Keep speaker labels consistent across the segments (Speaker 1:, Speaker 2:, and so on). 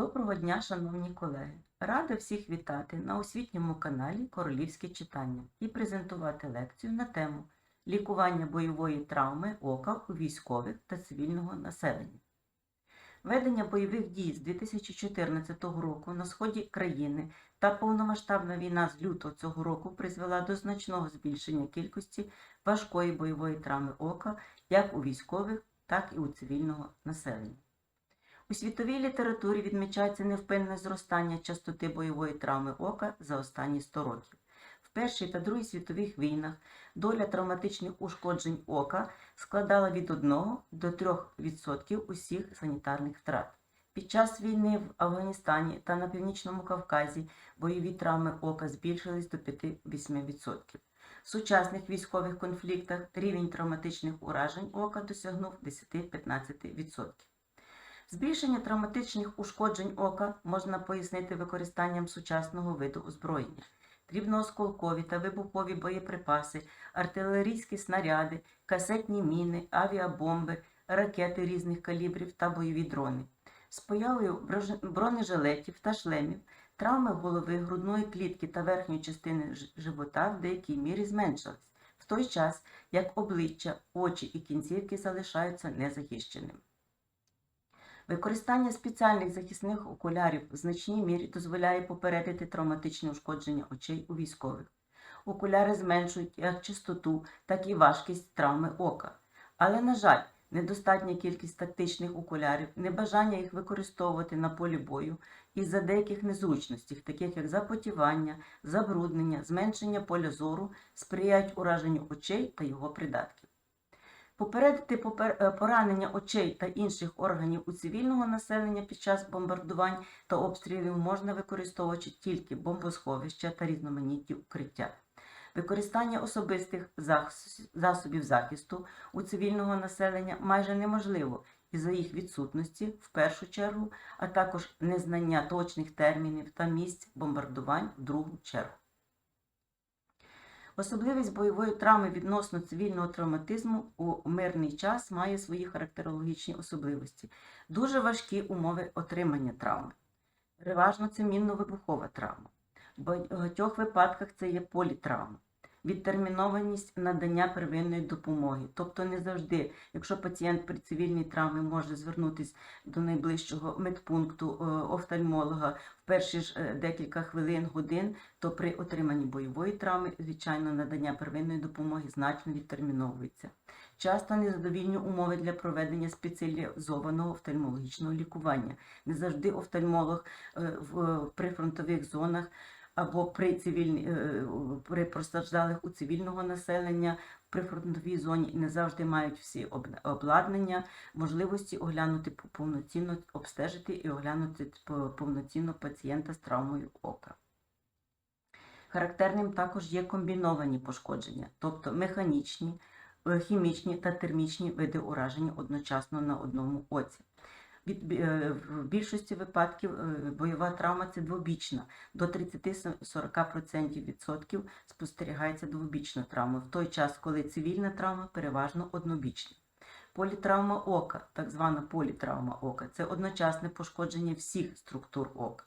Speaker 1: Доброго дня, шановні колеги! Рада всіх вітати на освітньому каналі Королівське читання і презентувати лекцію на тему лікування бойової травми ока у військових та цивільного населення. Ведення бойових дій з 2014 року на сході країни та повномасштабна війна з лютого цього року призвела до значного збільшення кількості важкої бойової травми ока як у військових, так і у цивільного населення. У світовій літературі відмічається невпинне зростання частоти бойової травми ока за останні 100 років. В Першій та Другій світових війнах доля травматичних ушкоджень ока складала від 1 до 3% усіх санітарних втрат. Під час війни в Афганістані та на Північному Кавказі бойові травми ока збільшились до 5-8%. В сучасних військових конфліктах рівень травматичних уражень ока досягнув 10-15%. Збільшення травматичних ушкоджень ока можна пояснити використанням сучасного виду озброєння. Дрібноосколкові та вибухові боєприпаси, артилерійські снаряди, касетні міни, авіабомби, ракети різних калібрів та бойові дрони. З появою бронежилетів та шлемів травми голови, грудної клітки та верхньої частини живота в деякій мірі зменшились, в той час як обличчя, очі і кінцівки залишаються незахищеними. Використання спеціальних захисних окулярів в значній мірі дозволяє попередити травматичне ушкодження очей у військових. Окуляри зменшують як частоту, так і важкість травми ока. Але, на жаль, недостатня кількість тактичних окулярів, небажання їх використовувати на полі бою із-за деяких незручностей, таких як запотівання, забруднення, зменшення поля зору, сприяють ураженню очей та його придатків. Попередити е, поранення очей та інших органів у цивільного населення під час бомбардувань та обстрілів можна використовуючи тільки бомбосховища та різноманітні укриття. Використання особистих засобів захисту у цивільного населення майже неможливо із-за їх відсутності в першу чергу, а також незнання точних термінів та місць бомбардувань в другу чергу. Особливість бойової травми відносно цивільного травматизму у мирний час має свої характерологічні особливості. Дуже важкі умови отримання травми. Переважно це мінно-вибухова травма. В багатьох випадках це є політравма. Відтермінованість надання первинної допомоги. Тобто не завжди, якщо пацієнт при цивільній травмі може звернутися до найближчого медпункту е, офтальмолога в перші ж е, декілька хвилин, годин, то при отриманні бойової травми, звичайно, надання первинної допомоги значно відтерміновується. Часто незадовільні умови для проведення спеціалізованого офтальмологічного лікування. Не завжди офтальмолог е, в в прифронтових зонах або при цивільні, е, при постраждалих у цивільного населення в прифронтовій зоні не завжди мають всі обладнання, можливості оглянути повноцінно, обстежити і оглянути повноцінно пацієнта з травмою ока. Характерним також є комбіновані пошкодження, тобто механічні, е, хімічні та термічні види ураження одночасно на одному оці. Е, в більшості випадків е, бойова травма це двобічна. До 30-40% відсотків спостерігається двобічна травма, в той час, коли цивільна травма переважно однобічна. Політравма ока, так звана політравма ока, це одночасне пошкодження всіх структур ока.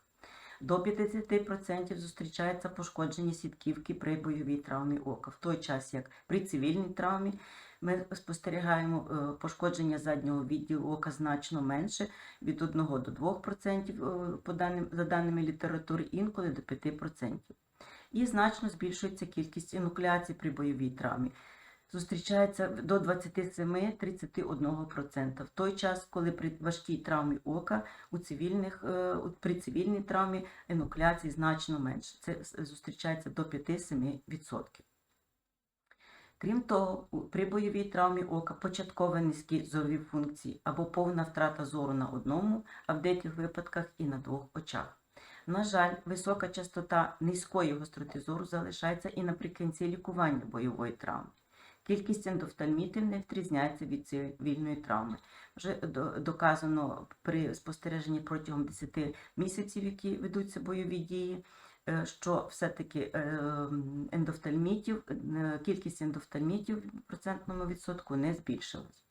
Speaker 1: До 50% зустрічається пошкодження сітківки при бойовій травмі ока, в той час як при цивільній травмі ми спостерігаємо е, пошкодження заднього відділу ока значно менше від 1 до 2% е, по за даними літератури, інколи до 5%. І значно збільшується кількість інуклеацій при бойовій травмі. Зустрічається до 27-31%. В той час, коли при важкій травмі ока у цивільних, е, при цивільній травмі енуклеацій значно менше. Це зустрічається до 5-7%. Крім того, при бойовій травмі ока початково низькі зорові функції або повна втрата зору на одному, а в деяких випадках і на двох очах. На жаль, висока частота низької гостроти зору залишається і наприкінці лікування бойової травми. Кількість ендофтальмітів не відрізняється від цивільної травми. Вже доказано при спостереженні протягом 10 місяців, які ведуться бойові дії, е, що все-таки е, ендофтальмітів, е, кількість ендофтальмітів в процентному відсотку не збільшилась.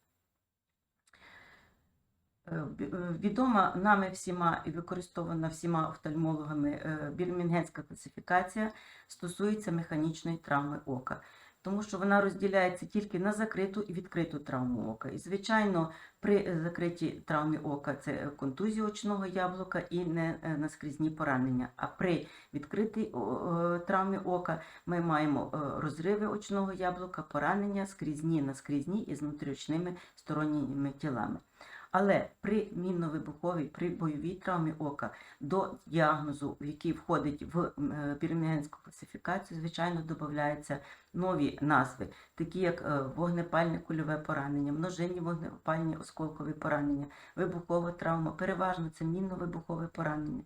Speaker 1: Бі- Відома нами всіма і використована всіма офтальмологами бірмінгенська класифікація стосується механічної травми ока, тому що вона розділяється тільки на закриту і відкриту травму ока. І, звичайно, при е, закритій травмі ока це е, контузія очного яблука і не е, наскрізні поранення. А при відкритій травмі ока ми маємо розриви очного яблука, поранення скрізні наскрізні із внутріочними сторонніми тілами. Але при мінно-вибуховій, при бойовій травмі ока до діагнозу, який входить в е, бірмінгенську класифікацію, звичайно, додаються нові назви, такі як е, вогнепальне кульове поранення, множинні вогнепальні осколкові поранення, вибухова травма, переважно це мінно-вибухове поранення.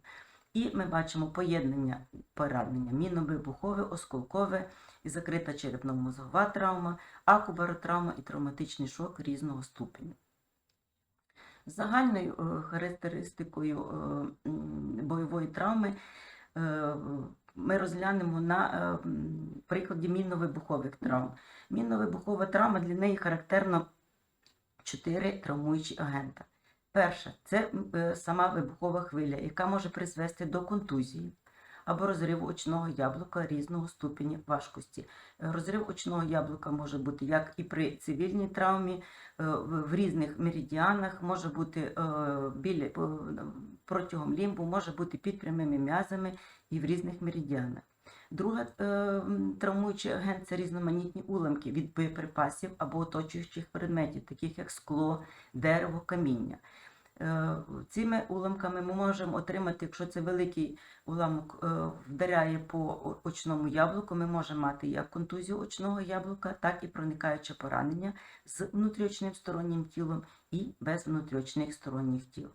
Speaker 1: І ми бачимо поєднання поранення мінно-вибухове, осколкове і закрита черепно-мозгова травма, акубаротравма і травматичний шок різного ступеню. Загальною е, характеристикою е, бойової травми е, ми розглянемо на прикладі мінно-вибухових травм. Мінно-вибухова травма для неї характерно чотири травмуючі агента. Перша це сама вибухова хвиля, яка може призвести до контузії або розриву очного яблука різного ступеня важкості. Е, Розрив очного яблука може бути як і при цивільній травмі, е, в різних меридіанах, може бути е, біля, протягом лімбу, може бути під прямими м'язами і в різних меридіанах. Друга травмуючий агент це різноманітні уламки від боєприпасів або оточуючих предметів, таких як скло, дерево, каміння. Е, Цими уламками ми можемо отримати, якщо це великий уламок е, вдаряє по очному яблуку, ми можемо мати як контузію очного яблука, так і проникаюче поранення з внутріочним стороннім тілом і без внутріочних сторонніх тіл.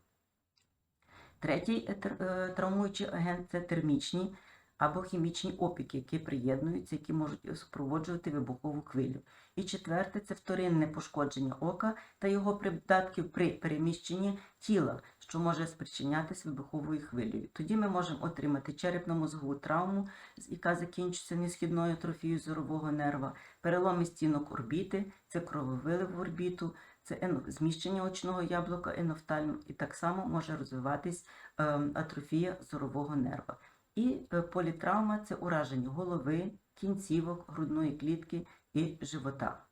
Speaker 1: Третій е, тр- травмуючий агент це термічні або хімічні опіки, які приєднуються, які можуть супроводжувати вибухову хвилю. І четверте це вторинне пошкодження ока та його придатків при переміщенні тіла, що може спричинятися вибуховою хвилею. Тоді ми можемо отримати черепно-мозгову травму, яка закінчується несхідною атрофією зорового нерва, переломи стінок орбіти, це крововилив в орбіту, це зміщення очного яблука, енофтальм, і так само може розвиватись ем, атрофія зорового нерва. І е, політравма це ураження голови, кінцівок, грудної клітки і живота.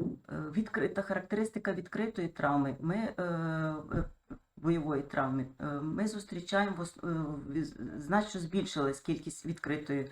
Speaker 1: Е, Відкрита характеристика відкритої травми. Ми е, е, бойової травми ми зустрічаємо значно збільшилась кількість відкритої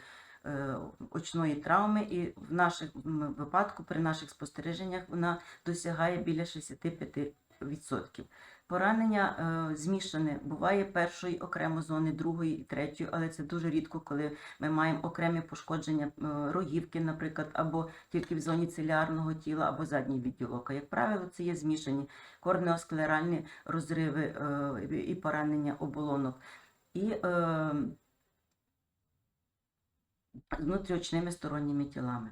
Speaker 1: очної травми, і в наших випадку, при наших спостереженнях, вона досягає біля 65%. Поранення е, змішане буває першої окремо зони, другої і третьої, але це дуже рідко, коли ми маємо окремі пошкодження е, рогівки, наприклад, або тільки в зоні цилярного тіла, або задній відділ ока. Як правило, це є змішані корнеосклеральні розриви е, і поранення оболонок. І з внутріочними сторонніми тілами.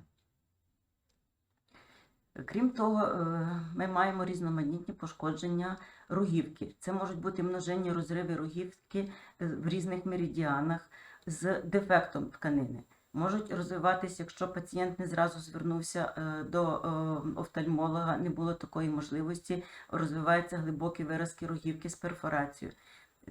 Speaker 1: Крім того, е, ми маємо різноманітні пошкодження рогівки. Це можуть бути множинні розриви рогівки е, в різних меридіанах з дефектом тканини. Можуть розвиватися, якщо пацієнт не зразу звернувся е, до офтальмолога, не було такої можливості, розвиваються глибокі виразки рогівки з перфорацією.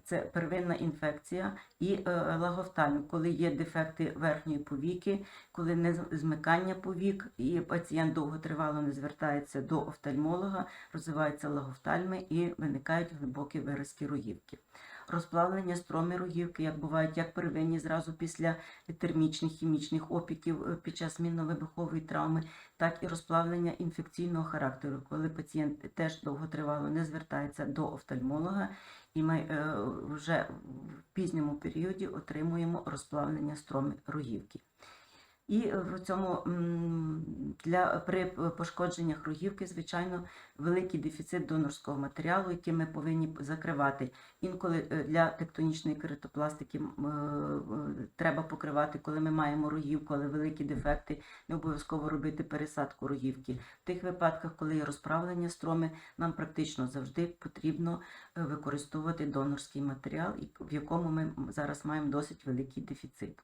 Speaker 1: Це первинна інфекція і е, лагофтальм, коли є дефекти верхньої повіки, коли не змикання повік, і пацієнт довготривало не звертається до офтальмолога, розвиваються лагофтальми і виникають глибокі виразки рогівки. Розплавлення строми рогівки, як бувають як первинні зразу після термічних хімічних опіків е, під час мінно-вибухової травми, так і розплавлення інфекційного характеру, коли пацієнт теж довготривало не звертається до офтальмолога, і ми е, вже в пізньому періоді отримуємо розплавлення строми рогівки. І е, в цьому для при пошкодженнях рогівки, звичайно, великий дефіцит донорського матеріалу, який ми повинні закривати. Інколи е, для тектонічної кератопластики е, треба покривати, коли ми маємо рогівку, але великі дефекти, не обов'язково робити пересадку рогівки. В тих випадках, коли є розправлення строми, нам практично завжди потрібно е, використовувати донорський матеріал, в якому ми зараз маємо досить великий дефіцит.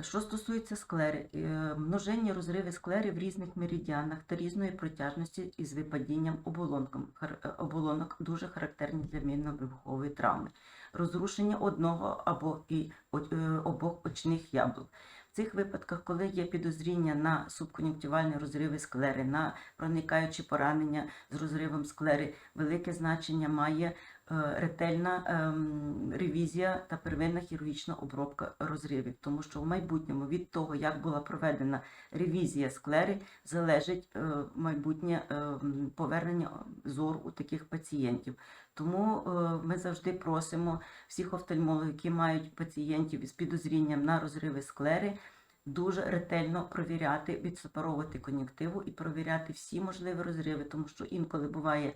Speaker 1: Що стосується склери, е, множинні розриви склери в різних меридіанах та різної протяжності із випадінням оболонком. Е, оболонок дуже характерні для мінно-вибухової травми. Розрушення одного або і е, обох очних яблук. В цих випадках, коли є підозріння на субкон'юнктивальні розриви склери, на проникаючі поранення з розривом склери, велике значення має ретельна ем, ревізія та первинна хірургічна обробка розривів, тому що в майбутньому від того, як була проведена ревізія склери, залежить е, майбутнє ем, повернення зору у таких пацієнтів. Тому е, ми завжди просимо всіх офтальмологів, які мають пацієнтів із підозрінням на розриви склери, дуже ретельно провіряти, відсепаровувати кон'юнктиву і провіряти всі можливі розриви, тому що інколи буває е,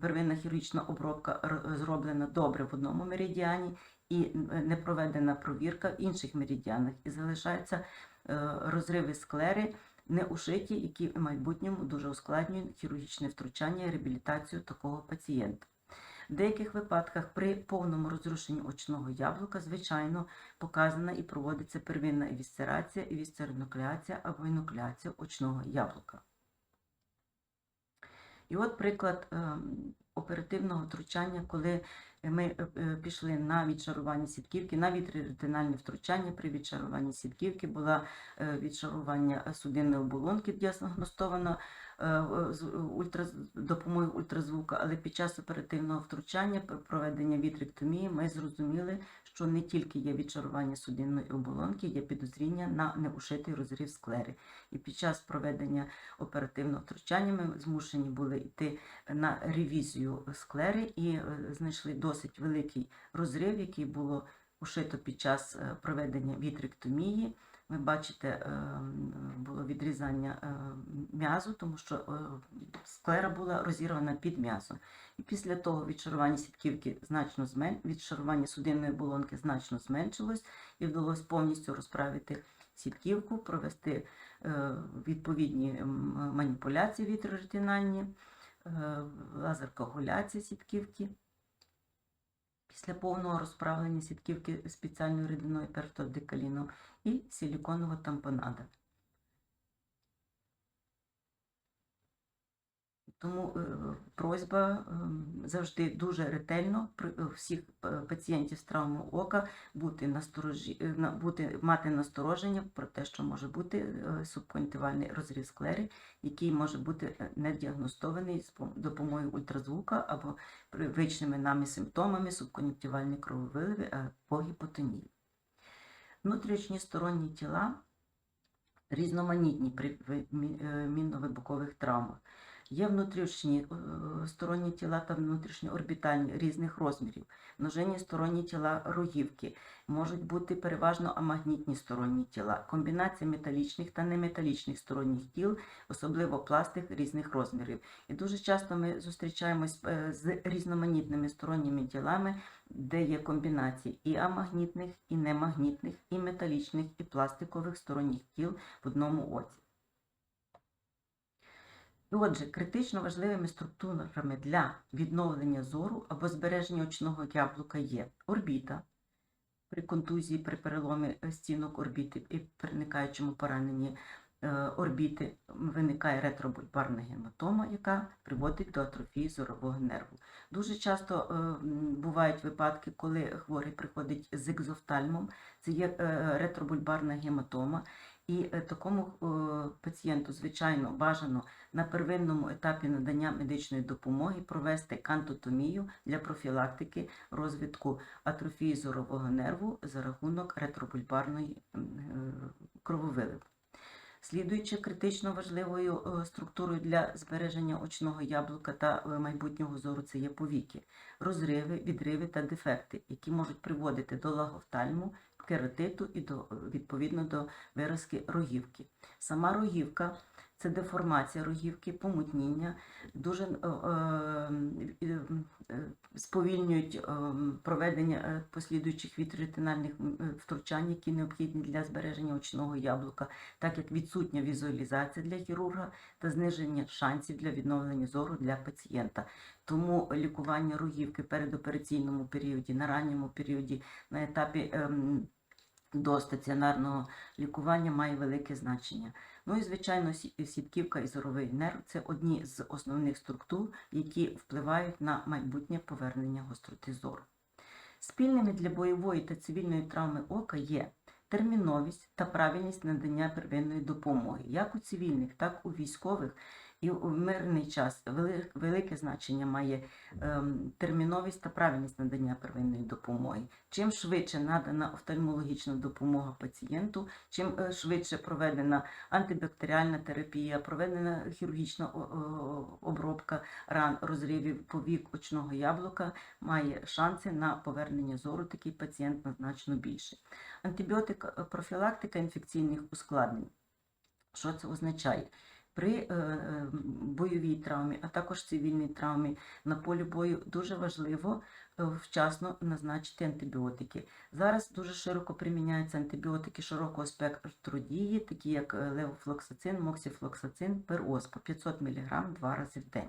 Speaker 1: первинна хірургічна обробка зроблена добре в одному меридіані і е, не проведена провірка в інших меридіанах, і залишаються е, розриви склери неушиті, які в майбутньому дуже ускладнюють хірургічне втручання і реабілітацію такого пацієнта. В деяких випадках при повному розрушенні очного яблука, звичайно, показана і проводиться первинна евісцерація, евісцеронуклеація або інуклеація очного яблука. І от приклад ем, оперативного втручання, коли ми е, е, пішли на відшарування сітківки, на вітреретинальне втручання при відшаруванні сітківки була е, відшарування судинної оболонки діагностовано допомогою ультразвука, але під час оперативного втручання проведення вітректомії ми зрозуміли, що не тільки є відшарування судинної оболонки, є підозріння на неушитий розрив склери. І під час проведення оперативного втручання ми змушені були йти на ревізію склери і е, знайшли досить великий розрив, який було ушито під час е, проведення вітректомії. Ви бачите, е, було відрізання е, м'язу, тому що е, склера була розірвана під м'язом. І після того відшарування сітківки значно змен... відшарування судинної оболонки значно зменшилось і вдалося повністю розправити сітківку, провести відповідні маніпуляції вітроретинальні, лазеркоагуляція сітківки. Після повного розправлення сітківки спеціальною рідиною перфтодекаліном і силіконова тампонада. Тому е, просьба ем, завжди дуже ретельно е, всіх е, пацієнтів з травмою ока бути насторожі, бути мати настороження про те, що може бути субконтивальний розріз склери, який може бути не діагностований з допомогою ультразвука або привичними нами симптомами субкон'юнктивальної крововиливи або гіпотонії. Внутрішні сторонні тіла різноманітні при е, мінно-вибухових травмах. Є внутрішні е, сторонні тіла та внутрішньоорбітальні різних розмірів, множинні сторонні тіла рогівки, можуть бути переважно амагнітні сторонні тіла, комбінація металічних та неметалічних сторонніх тіл, особливо пластик різних розмірів. І дуже часто ми зустрічаємось е, з різноманітними сторонніми тілами, де є комбінації і амагнітних, і немагнітних, і металічних, і пластикових сторонніх тіл в одному оці. І Отже, критично важливими структурами для відновлення зору або збереження очного яблука є орбіта при контузії, при переломі е, стінок орбіти і проникаючому пораненні е, орбіти виникає ретробульбарна гематома, яка приводить до атрофії зорового нерву. Дуже часто е, бувають випадки, коли хворий приходить з екзофтальмом, це є ретробульбарна гематома, і е, такому е, пацієнту, звичайно, бажано на первинному етапі надання медичної допомоги провести кантотомію для профілактики розвитку атрофії зорового нерву за рахунок ретробульбарної е. Слідуючи критично важливою структурою для збереження очного яблука та майбутнього зору це є повіки, розриви, відриви та дефекти, які можуть приводити до лагофтальму, кератиту і до, відповідно до виразки рогівки. Сама рогівка це деформація рогівки, помутніння, дуже е, е, е, сповільнюють е, проведення е, послідуючих е, втручань, які необхідні для збереження очного яблука, так як відсутня візуалізація для хірурга та зниження шансів для відновлення зору для пацієнта. Тому лікування рогівки в передопераційному періоді, на ранньому періоді, на етапі ем, до стаціонарного лікування має велике значення. Ну і, звичайно, сітківка і зоровий нерв це одні з основних структур, які впливають на майбутнє повернення гостроти зору. Спільними для бойової та цивільної травми ока є терміновість та правильність надання первинної допомоги, як у цивільних, так у військових. І у мирний час велике значення має ем, терміновість та правильність надання первинної допомоги. Чим швидше надана офтальмологічна допомога пацієнту, чим е, швидше проведена антибактеріальна терапія, проведена хірургічна обробка ран розривів повік очного яблука, має шанси на повернення зору такий пацієнт значно більше. Антибіотика профілактика інфекційних ускладнень. Що це означає? При е, е, бойовій травмі, а також цивільній травмі на полі бою дуже важливо е, вчасно назначити антибіотики. Зараз дуже широко приміняються антибіотики широкого спектру дії, такі як левофлоксацин, моксіфлоксацин, пероз по 500 мг два рази в день.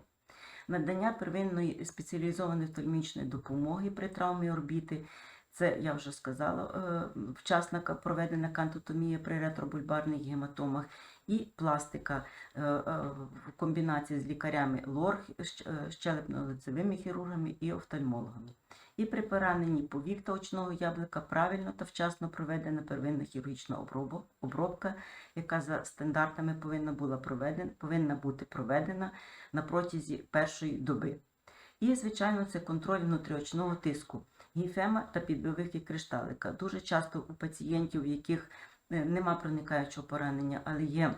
Speaker 1: Надання первинної спеціалізованої офтальмічної допомоги при травмі орбіти. Це я вже сказала, вчасна проведена кантотомія при ретробульбарних гематомах і пластика е, е, в комбінації з лікарями лор, е, щелепно-лицевими хірургами і офтальмологами. І при пораненні повік та очного яблука правильно та вчасно проведена первинна хірургічна обробка, яка за стандартами повинна була проведена, повинна бути проведена на протязі першої доби. І, звичайно, це контроль внутріочного тиску, гіфема та підбивики кришталика. Дуже часто у пацієнтів, у яких нема проникаючого поранення, але є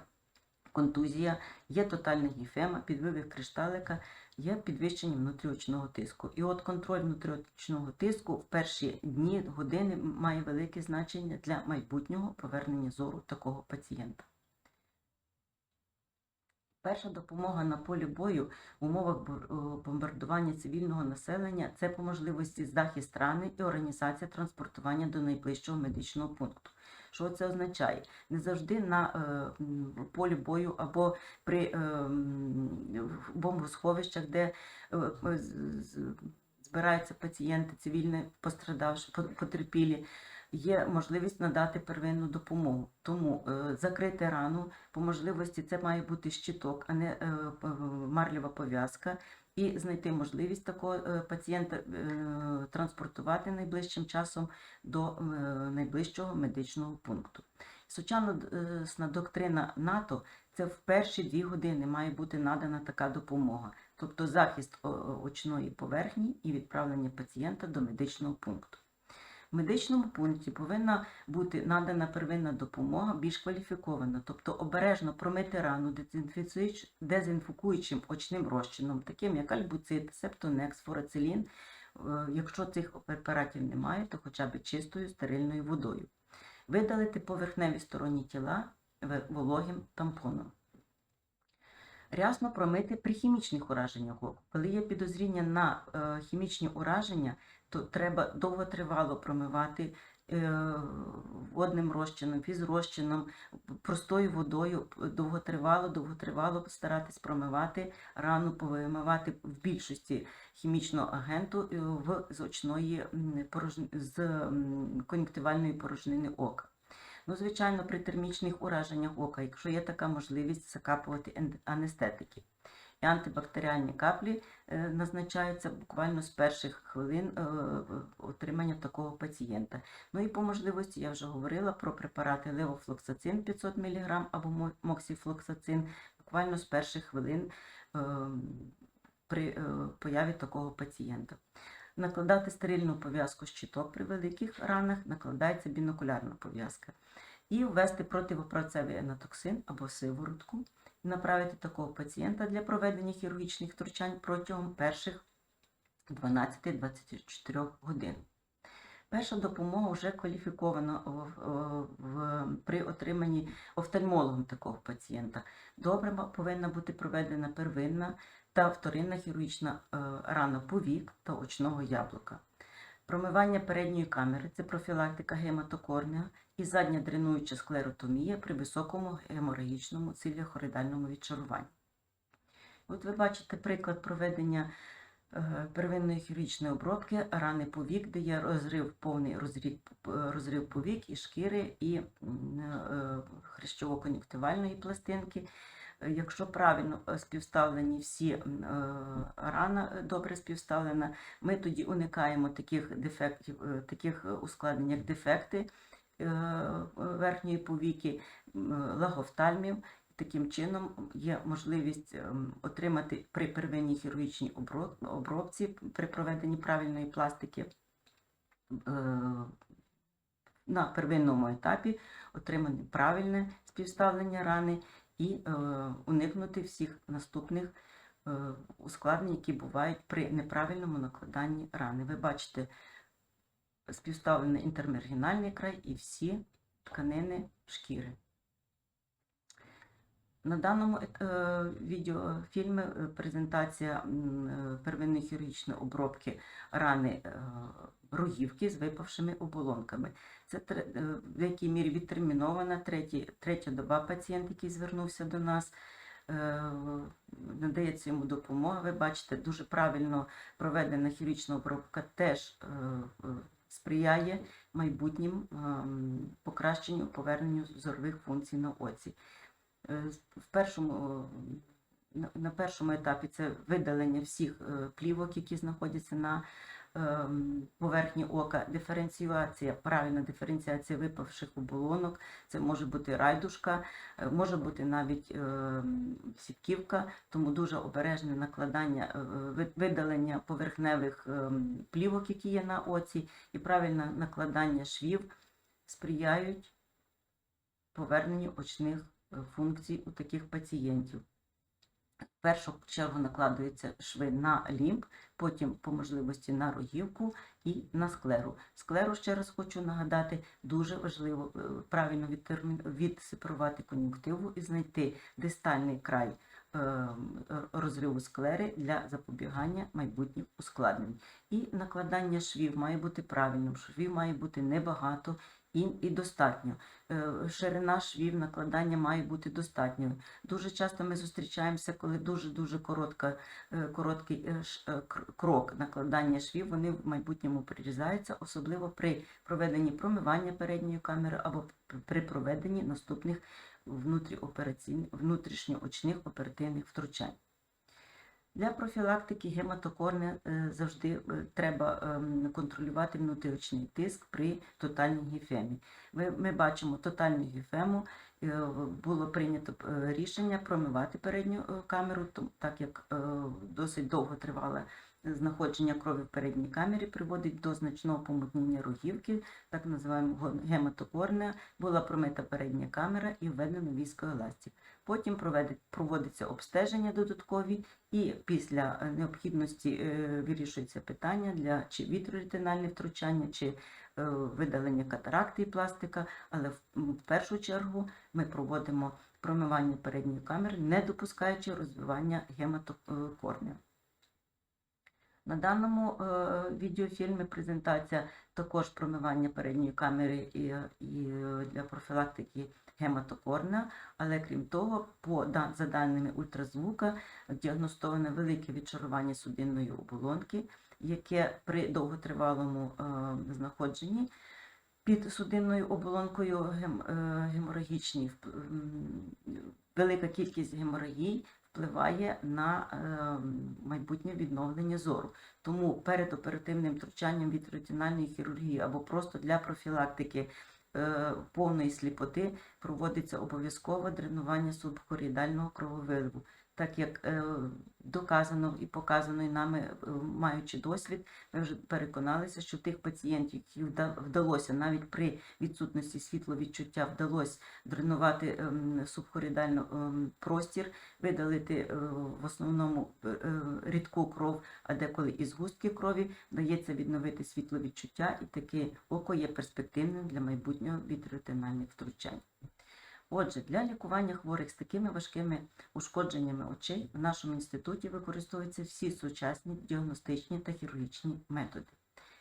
Speaker 1: контузія, є тотальна гіфема, підвивих кришталика, є підвищення внутріочного тиску. І от контроль внутріочного тиску в перші дні, години має велике значення для майбутнього повернення зору такого пацієнта. Перша допомога на полі бою в умовах е, бомбардування цивільного населення це по можливості захист рани і організація транспортування до найближчого медичного пункту. Що це означає? Не завжди на е, полі бою або при е, бомбосховищах, де е, збираються пацієнти, цивільні пострадавші, потерпілі, є можливість надати первинну допомогу. Тому е, закрити рану по можливості це має бути щиток, а не е, марлєва пов'язка. І знайти можливість такого е, пацієнта е, транспортувати найближчим часом до е, найближчого медичного пункту. Сучасна доктрина НАТО це в перші дві години має бути надана така допомога, тобто захист очної поверхні і відправлення пацієнта до медичного пункту. Медичному пункті повинна бути надана первинна допомога більш кваліфікована, тобто обережно промити рану дезінфікуючим очним розчином, таким як альбуцит, септонекс, фурацилін. Е, Якщо цих препаратів немає, то хоча б чистою стерильною водою. Видалити поверхневі сторонні тіла вологим тампоном. Рясно промити при хімічних ураженнях. Коли є підозріння на е, хімічні ураження, то треба довготривало промивати е, водним розчином, фізрозчином, простою водою, довготривало, довготривало старатись промивати рану, повимивати в більшості хімічного агенту е, в з очної з м, кон'юнктивальної порожнини ока. Ну, звичайно, при термічних ураженнях ока, якщо є така можливість закапувати анестетики. І антибактеріальні каплі е, назначаються буквально з перших хвилин е, отримання такого пацієнта. Ну і по можливості я вже говорила про препарати левофлоксацин 500 мг або мо- моксіфлоксацин буквально з перших хвилин е, при появі такого пацієнта. Накладати стерильну пов'язку щиток при великих ранах, накладається бінокулярна пов'язка. І ввести противопрацевий енотоксин або сиворотку направити такого пацієнта для проведення хірургічних втручань протягом перших 12-24 годин. Перша допомога вже кваліфікована при отриманні офтальмологом такого пацієнта. Добре повинна бути проведена первинна та вторинна хірургічна е, рана повік та очного яблука. Промивання передньої камери це профілактика гематокорнія і задня дренуюча склеротомія при високому геморагічному циліохоридальному відчаруванні. От ви бачите приклад проведення е, первинної хірургічної обробки рани повік, де є розрив, повний розрив, розрив повік і шкіри, і е, хрящово-кон'юктивальної пластинки. Е, Якщо правильно е, співставлені всі е, рана е, добре співставлена, ми тоді уникаємо таких дефектів, е, таких е, ускладнень, як дефекти е, верхньої повіки, лагофтальмів. Таким чином є можливість ем, отримати при первинній хірургічній обробці, при проведенні правильної пластики е, на первинному етапі отримати правильне співставлення рани і е, уникнути всіх наступних е, ускладнень, які бувають при неправильному накладанні рани. Ви бачите співставлений інтермаргінальний край і всі тканини шкіри. На даному е, відеофільмі е, презентація е, первинної хірургічної обробки рани рогівки з випавшими оболонками. Це в деякій мірі відтермінована третя доба пацієнт, який звернувся до нас. Надається йому допомога. Ви бачите, дуже правильно проведена хірургічна обробка теж сприяє майбутнім ем, покращенню поверненню зорових функцій на оці. Е, В першому, на- першому етапі це видалення всіх е, плівок, які знаходяться на поверхні ока, диференціація, правильна диференціація випавших оболонок, це може бути райдушка, е, може бути навіть ем, сітківка, тому дуже обережне накладання, е, видалення поверхневих ем, плівок, які є на оці, і правильне накладання швів сприяють поверненню очних е, функцій у таких пацієнтів. В першу чергу накладуються шви на лімб, потім по можливості на рогівку і на склеру. Склеру, ще раз хочу нагадати, дуже важливо е, правильно відсепарувати кон'юнктиву і знайти дистальний край е, розриву склери для запобігання майбутніх ускладнень. І накладання швів має бути правильним, швів має бути небагато і достатньо. Е, Ширина швів накладання має бути достатньою. Дуже часто ми зустрічаємося, коли дуже-дуже е, короткий е, крок накладання швів, вони в майбутньому прирізаються, особливо при проведенні промивання передньої камери або при проведенні наступних внутрішньоочних оперативних втручань. Для профілактики гематокорни е, завжди е, треба ем, контролювати внутріочний тиск при тотальній гіфемі. Ми, бачимо тотальну гіфему, е, було прийнято рішення промивати передню камеру, так як досить довго тривале знаходження крові в передній камері приводить до значного помутнення рогівки, так називаємо гематокорнеа, була промита передня камера і введено віскоеластик. Потім проводиться обстеження додаткові, і після е, необхідності е, вирішується питання для чи вітроретинальне втручання, чи е, видалення катаракти і пластика, але в, першу чергу ми проводимо промивання передньої камери, не допускаючи розвивання гематокорнеа. На даному е, відеофільмі презентація також промивання передньої камери і, і е, для профілактики гематокорна, але крім того, по, за даними ультразвука, діагностоване велике відчарування судинної оболонки, яке при довготривалому е, знаходженні під судинною оболонкою гем, е, геморагічній вп- велика кількість геморагій впливає на е, майбутнє відновлення зору. Тому перед оперативним втручанням від ретинальної хірургії або просто для профілактики е, повної сліпоти проводиться обов'язкове дренування субкорідального крововиливу. Так як е, доказано і показано і нами, е, маючи досвід, ми вже переконалися, що тих пацієнтів, які вдалося навіть при відсутності світловідчуття, вдалося дренувати ем, субхорідально ем, простір, видалити е, в основному рідку кров, а деколи і згустки крові, вдається відновити світловідчуття, і таке око є перспективним для майбутнього вітроретинальних втручань. Отже, для лікування хворих з такими важкими ушкодженнями очей в нашому інституті використовуються всі сучасні діагностичні та хірургічні методи.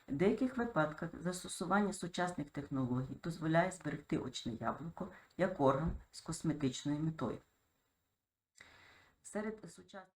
Speaker 1: В деяких випадках застосування сучасних технологій дозволяє зберегти очне яблуко як орган з косметичною метою. Серед сучасних